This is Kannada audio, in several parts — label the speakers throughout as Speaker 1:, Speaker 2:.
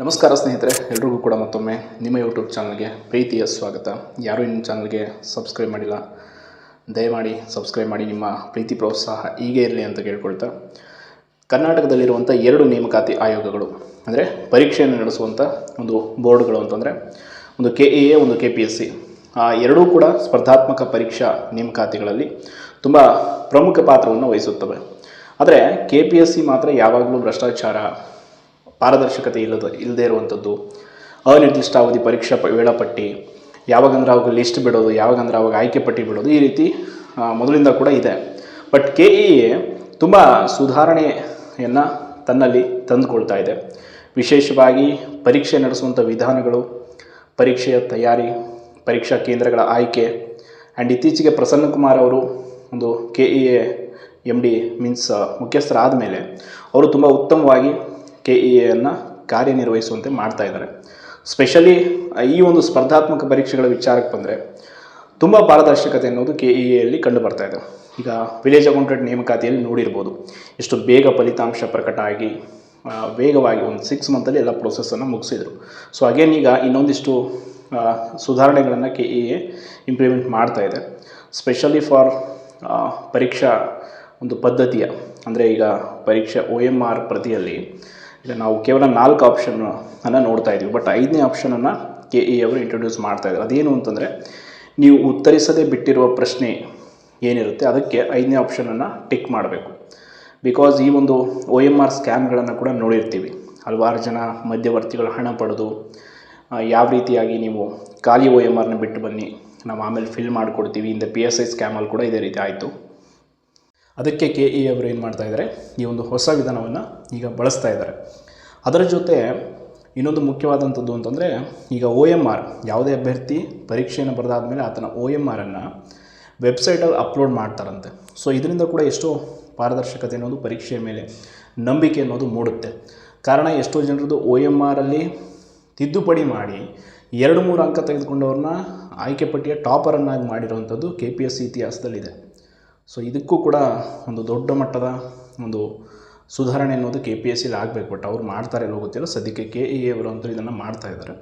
Speaker 1: ನಮಸ್ಕಾರ ಸ್ನೇಹಿತರೆ, ಎಲ್ರಿಗೂ ಕೂಡ ಮತ್ತೊಮ್ಮೆ ನಿಮ್ಮ ಯೂಟ್ಯೂಬ್ ಚಾನಲ್ಗೆ ಪ್ರೀತಿಯ ಸ್ವಾಗತ. ಯಾರು ಇನ್ನು ಚಾನಲ್ಗೆ ಸಬ್ಸ್ಕ್ರೈಬ್ ಮಾಡಿಲ್ಲ, ದಯಮಾಡಿ ಸಬ್ಸ್ಕ್ರೈಬ್ ಮಾಡಿ, ನಿಮ್ಮ ಪ್ರೀತಿ, ಪ್ರೋತ್ಸಾಹ ಹೀಗೆ ಇರಲಿ ಅಂತ ಕೇಳ್ಕೊಳ್ತಾ. ಕರ್ನಾಟಕದಲ್ಲಿರುವಂಥ ಎರಡು ನೇಮಕಾತಿ ಆಯೋಗಗಳು, ಅಂದರೆ ಪರೀಕ್ಷೆಯನ್ನು ನಡೆಸುವಂಥ ಒಂದು ಬೋರ್ಡ್ಗಳು ಅಂತಂದರೆ, ಒಂದು ಕೆ ಎ ಎ ಒಂದು ಕೆ ಪಿ ಎಸ್ ಸಿ ಆ ಎರಡೂ ಕೂಡ ಸ್ಪರ್ಧಾತ್ಮಕ ಪರೀಕ್ಷಾ ನೇಮಕಾತಿಗಳಲ್ಲಿ ತುಂಬ ಪ್ರಮುಖ ಪಾತ್ರವನ್ನು ವಹಿಸುತ್ತವೆ. ಆದರೆ ಕೆ ಪಿ ಎಸ್ ಸಿ ಮಾತ್ರ ಯಾವಾಗಲೂ ಭ್ರಷ್ಟಾಚಾರ ಪಾರದರ್ಶಕತೆ ಇಲ್ಲದ ಇಲ್ಲದೇ ಇರುವಂಥದ್ದು, ಅನಿರ್ದಿಷ್ಟಾವಧಿ ಪರೀಕ್ಷಾ ಪ ವೇಳಾಪಟ್ಟಿ, ಯಾವಾಗಂದ್ರೆ ಅವಾಗ ಲಿಸ್ಟ್ ಬಿಡೋದು, ಯಾವಾಗಂದ್ರೆ ಅವಾಗ ಆಯ್ಕೆ ಪಟ್ಟಿ ಬಿಡೋದು, ಈ ರೀತಿ ಮೊದಲಿಂದ ಕೂಡ ಇದೆ. ಬಟ್ ಕೆ ಇ ಎ ತುಂಬ ಸುಧಾರಣೆಯನ್ನು ತನ್ನಲ್ಲಿ ತಂದುಕೊಳ್ತಾ ಇದೆ. ವಿಶೇಷವಾಗಿ ಪರೀಕ್ಷೆ ನಡೆಸುವಂಥ ವಿಧಾನಗಳು, ಪರೀಕ್ಷೆಯ ತಯಾರಿ, ಪರೀಕ್ಷಾ ಕೇಂದ್ರಗಳ ಆಯ್ಕೆ ಆ್ಯಂಡ್ ಇತ್ತೀಚೆಗೆ ಪ್ರಸನ್ನಕುಮಾರ್ ಅವರು ಒಂದು K E A M D means ಮುಖ್ಯಸ್ಥರಾದ ಮೇಲೆ ಅವರು ತುಂಬ ಉತ್ತಮವಾಗಿ ಕೆ ಇ ಎಯನ್ನು ಕಾರ್ಯನಿರ್ವಹಿಸುವಂತೆ ಮಾಡ್ತಾ ಇದ್ದಾರೆ. ಸ್ಪೆಷಲಿ ಈ ಒಂದು ಸ್ಪರ್ಧಾತ್ಮಕ ಪರೀಕ್ಷೆಗಳ ವಿಚಾರಕ್ಕೆ ಬಂದರೆ ತುಂಬ ಪಾರದರ್ಶಕತೆ ಅನ್ನೋದು ಕೆ ಇ ಎಲ್ಲಿ ಕಂಡು ಬರ್ತಾ ಇದೆ. ಈಗ ವಿಲೇಜ್ ಅಕೌಂಟೆಂಟ್ ನೇಮಕಾತಿಯಲ್ಲಿ ನೋಡಿರ್ಬೋದು. ಎಷ್ಟು ಬೇಗ ಫಲಿತಾಂಶ ಪ್ರಕಟ ಆಗಿ ವೇಗವಾಗಿ ಒಂದು ಸಿಕ್ಸ್ ಮಂತಲ್ಲಿ ಎಲ್ಲ ಪ್ರೊಸೆಸನ್ನು ಮುಗಿಸಿದರು. ಸೊ ಅಗೇನ್ ಈಗ ಇನ್ನೊಂದಿಷ್ಟು ಸುಧಾರಣೆಗಳನ್ನು ಕೆ ಇ ಎ ಇಂಪ್ಲಿಮೆಂಟ್ ಮಾಡ್ತಾ ಇದೆ. ಸ್ಪೆಷಲಿ ಫಾರ್ ಪರೀಕ್ಷಾ ಒಂದು ಪದ್ಧತಿಯ, ಅಂದರೆ ಈಗ ಪರೀಕ್ಷೆ ಒ ಎಂ ಆರ್ ಪ್ರತಿಯಲ್ಲಿ ಈಗ ನಾವು ಕೇವಲ ನಾಲ್ಕು ಆಪ್ಷನ್ ಅನ್ನು ನೋಡ್ತಾ ಇದ್ದೀವಿ ಬಟ್ ಐದನೇ ಆಪ್ಷನನ್ನು ಕೆ ಇ ಅವರು ಇಂಟ್ರೊಡ್ಯೂಸ್ ಮಾಡ್ತಾ ಇದ್ದಾರೆ. ಅದೇನು ಅಂತಂದರೆ, ನೀವು ಉತ್ತರಿಸದೇ ಬಿಟ್ಟಿರುವ ಪ್ರಶ್ನೆ ಏನಿರುತ್ತೆ, ಅದಕ್ಕೆ ಐದನೇ ಆಪ್ಷನನ್ನು ಟಿಕ್ ಮಾಡಬೇಕು. ಬಿಕಾಸ್ ಈ ಒಂದು ಒ ಎಂ ಆರ್ ಸ್ಕ್ಯಾಮ್ಗಳನ್ನು ಕೂಡ ನೋಡಿರ್ತೀವಿ. ಹಲವಾರು ಜನ ಮಧ್ಯವರ್ತಿಗಳು ಹಣ ಪಡೆದು ಯಾವ ರೀತಿಯಾಗಿ ನೀವು ಖಾಲಿ ಒ ಎಂ ಆರ್ನ ಬಿಟ್ಟು ಬನ್ನಿ, ನಾವು ಆಮೇಲೆ ಫಿಲ್ ಮಾಡಿಕೊಡ್ತೀವಿ. ಇಂದ ಪಿ ಎಸ್ ಐ ಸ್ಕ್ಯಾಮಲ್ಲಿ ಕೂಡ ಇದೇ ರೀತಿ ಆಯಿತು. ಅದಕ್ಕೆ ಕೆ ಇ ಅವರು ಏನು ಮಾಡ್ತಾ ಇದ್ದಾರೆ ಈ ಒಂದು ಹೊಸ ವಿಧಾನವನ್ನು ಈಗ ಬಳಸ್ತಾ ಇದ್ದಾರೆ ಅದರ ಜೊತೆ ಇನ್ನೊಂದು ಮುಖ್ಯವಾದಂಥದ್ದು ಅಂತಂದರೆ, ಈಗ ಒ ಎಂ ಆರ್, ಯಾವುದೇ ಅಭ್ಯರ್ಥಿ ಪರೀಕ್ಷೆಯನ್ನು ಬರೆದಾದ್ಮೇಲೆ ಆತನ ಒ ಎಂ ಆರನ್ನು ವೆಬ್ಸೈಟಲ್ಲಿ ಅಪ್ಲೋಡ್ ಮಾಡ್ತಾರಂತೆ. ಸೊ, ಇದರಿಂದ ಕೂಡ ಎಷ್ಟೋ ಪಾರದರ್ಶಕತೆ ಅನ್ನೋದು ಪರೀಕ್ಷೆಯ ಮೇಲೆ ನಂಬಿಕೆ ಅನ್ನೋದು ಮೂಡುತ್ತೆ. ಕಾರಣ, ಎಷ್ಟೋ ಜನರದ್ದು ಒ ಎಂ ಆರಲ್ಲಿ ತಿದ್ದುಪಡಿ ಮಾಡಿ ಎರಡು ಮೂರು ಅಂಕ ತೆಗೆದುಕೊಂಡವ್ರನ್ನ ಆಯ್ಕೆ ಪಟ್ಟಿಯ ಟಾಪರನ್ನಾಗಿ ಮಾಡಿರುವಂಥದ್ದು ಕೆ ಪಿ ಎಸ್ ಇತಿಹಾಸದಲ್ಲಿದೆ. ಸೊ ಇದಕ್ಕೂ ಕೂಡ ಒಂದು ದೊಡ್ಡ ಮಟ್ಟದ ಒಂದು ಸುಧಾರಣೆ ಅನ್ನೋದು ಕೆ ಪಿ ಎಸ್ ಸಿಲಿ ಆಗಬೇಕು. ಬಟ್ ಅವ್ರು ಮಾಡ್ತಾರೆ ಇಲ್ಲೋ ಗೊತ್ತಿಲ್ಲ. ಸದ್ಯಕ್ಕೆ ಕೆ ಇ ಅವರು ಅಂತೂ ಇದನ್ನು ಮಾಡ್ತಾ ಇದ್ದಾರೆ.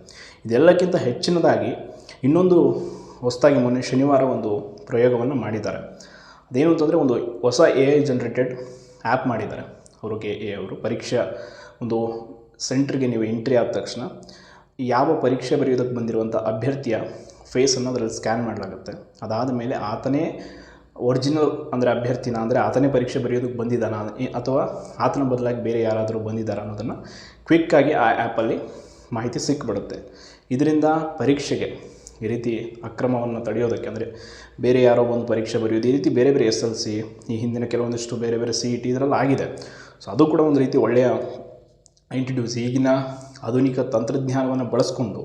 Speaker 1: ಇದೆಲ್ಲಕ್ಕಿಂತ ಹೆಚ್ಚಿನದಾಗಿ ಇನ್ನೊಂದು ಹೊಸದಾಗಿ ಮೊನ್ನೆ ಶನಿವಾರ ಒಂದು ಪ್ರಯೋಗವನ್ನು ಮಾಡಿದ್ದಾರೆ. ಅದೇನು ಅಂತಂದರೆ ಒಂದು ಹೊಸ ಎ ಐ ಜನ್ರೇಟೆಡ್ ಆ್ಯಪ್ ಮಾಡಿದ್ದಾರೆ. ಅವರು ಕೆ ಎ ಅವರು. ಪರೀಕ್ಷೆ ಒಂದು ಸೆಂಟ್ರಿಗೆ ನೀವು ಎಂಟ್ರಿ ಆದ ತಕ್ಷಣ ಯಾವ ಪರೀಕ್ಷೆ ಬರೆಯೋದಕ್ಕೆ ಬಂದಿರುವಂಥ ಅಭ್ಯರ್ಥಿಯ ಫೇಸನ್ನು ಅದರಲ್ಲಿ ಸ್ಕ್ಯಾನ್ ಮಾಡಲಾಗುತ್ತೆ. ಅದಾದ ಮೇಲೆ ಆತನೇ ಒರಿಜಿನಲ್ ಅಂದರೆ ಅಭ್ಯರ್ಥಿನ ಅಂದರೆ ಆತನೇ ಪರೀಕ್ಷೆ ಬರೆಯೋದಕ್ಕೆ ಬಂದಿದ್ದಾನ ಅಥವಾ ಆತನ ಬದಲಾಗಿ ಬೇರೆ ಯಾರಾದರೂ ಬಂದಿದ್ದಾರಾ ಅನ್ನೋದನ್ನು ಕ್ವಿಕ್ಕಾಗಿ ಆ ಆ್ಯಪಲ್ಲಿ ಮಾಹಿತಿ ಸಿಕ್ಬಿಡುತ್ತೆ. ಇದರಿಂದ ಪರೀಕ್ಷೆಗೆ ಈ ರೀತಿ ಅಕ್ರಮವನ್ನು ತಡೆಯೋದಕ್ಕೆ ಅಂದರೆ ಬೇರೆ ಯಾರೋ ಒಂದು ಪರೀಕ್ಷೆ ಬರೆಯೋದು, ಈ ರೀತಿ ಬೇರೆ ಬೇರೆ ಎಸ್ ಎಲ್ ಸಿ, ಈ ಹಿಂದಿನ ಕೆಲವೊಂದಿಷ್ಟು ಬೇರೆ ಬೇರೆ ಸಿ ಇ ಟಿ ಇದರಲ್ಲಿ ಆಗಿದೆ. ಸೊ ಅದು ಕೂಡ ಒಂದು ರೀತಿ ಒಳ್ಳೆಯ ಇಂಟ್ರಡ್ಯೂಸ್ ಈಗಿನ ಆಧುನಿಕ ತಂತ್ರಜ್ಞಾನವನ್ನು ಬಳಸ್ಕೊಂಡು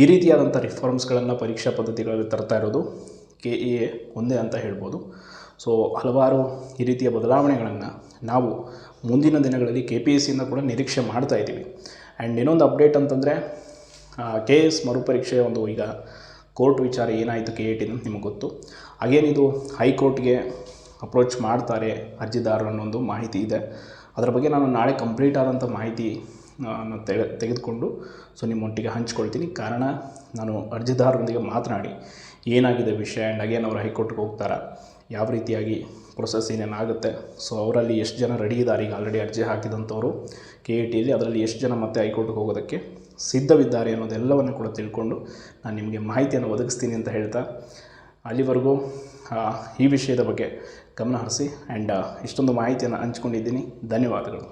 Speaker 1: ಈ ರೀತಿಯಾದಂಥ ರಿಫಾರ್ಮ್ಸ್ಗಳನ್ನು ಪರೀಕ್ಷಾ ಪದ್ಧತಿಗಳಲ್ಲಿ ತರ್ತಾ ಇರೋದು ಕೆ ಎ ಒಂದೇ ಅಂತ ಹೇಳ್ಬೋದು. ಸೊ ಹಲವಾರು ಈ ರೀತಿಯ ಬದಲಾವಣೆಗಳನ್ನು ನಾವು ಮುಂದಿನ ದಿನಗಳಲ್ಲಿ ಕೆ ಪಿ ಎಸ್ ಸಿಯಿಂದ ಕೂಡ ನಿರೀಕ್ಷೆ ಮಾಡ್ತಾ ಇದ್ದೀವಿ. ಆ್ಯಂಡ್ ಇನ್ನೊಂದು ಅಪ್ಡೇಟ್ ಅಂತಂದರೆ ಕೆ ಎಸ್ ಮರುಪರೀಕ್ಷೆಯ ಒಂದು ಈಗ ಕೋರ್ಟ್ ವಿಚಾರ ಏನಾಯಿತು ಕೆ ಎ ಟಿ ನಿಮಗೆ ಗೊತ್ತು. ಹಾಗೇನಿದು ಹೈಕೋರ್ಟ್ಗೆ ಅಪ್ರೋಚ್ ಮಾಡ್ತಾರೆ ಅರ್ಜಿದಾರರು ಅನ್ನೋ ಒಂದು ಮಾಹಿತಿ ಇದೆ. ಅದರ ಬಗ್ಗೆ ನಾನು ನಾಳೆ ಕಂಪ್ಲೀಟ್ ಆದಂಥ ಮಾಹಿತಿ ನಾನು ತೆಗೆ ತೆಗೆದುಕೊಂಡು ಸೊ ನಿಮ್ಮೊಟ್ಟಿಗೆ ಹಂಚ್ಕೊಳ್ತೀನಿ. ಕಾರಣ ನಾನು ಅರ್ಜಿದಾರರೊಂದಿಗೆ ಮಾತನಾಡಿ ಏನಾಗಿದೆ ವಿಷಯ ಆ್ಯಂಡ್ ಅಗೇನ್ ಅವರು ಹೈಕೋರ್ಟ್ಗೆ ಹೋಗ್ತಾರಾ, ಯಾವ ರೀತಿಯಾಗಿ ಪ್ರೊಸೆಸ್ ಏನೇನಾಗುತ್ತೆ ಸೊ ಅವರಲ್ಲಿ ಎಷ್ಟು ಜನ ರೆಡಿ ಇದ್ದಾರೆ ಈಗ ಆಲ್ರೆಡಿ ಅರ್ಜಿ ಹಾಕಿದಂಥವರು ಕೆ ಎ ಟಿಯಲ್ಲಿ ಅದರಲ್ಲಿ ಎಷ್ಟು ಜನ ಮತ್ತೆ ಹೈಕೋರ್ಟ್ಗೆ ಹೋಗೋದಕ್ಕೆ ಸಿದ್ಧವಿದ್ದಾರೆ ಅನ್ನೋದೆಲ್ಲವನ್ನು ಕೂಡ ತಿಳ್ಕೊಂಡು ನಾನು ನಿಮಗೆ ಮಾಹಿತಿಯನ್ನು ಒದಗಿಸ್ತೀನಿ ಅಂತ ಹೇಳ್ತಾ, ಅಲ್ಲಿವರೆಗೂ ಈ ವಿಷಯದ ಬಗ್ಗೆ ಗಮನ ಹರಿಸಿ ಆ್ಯಂಡ್ ಇಷ್ಟೊಂದು ಮಾಹಿತಿಯನ್ನು ಹಂಚ್ಕೊಂಡಿದ್ದೀನಿ. ಧನ್ಯವಾದಗಳು.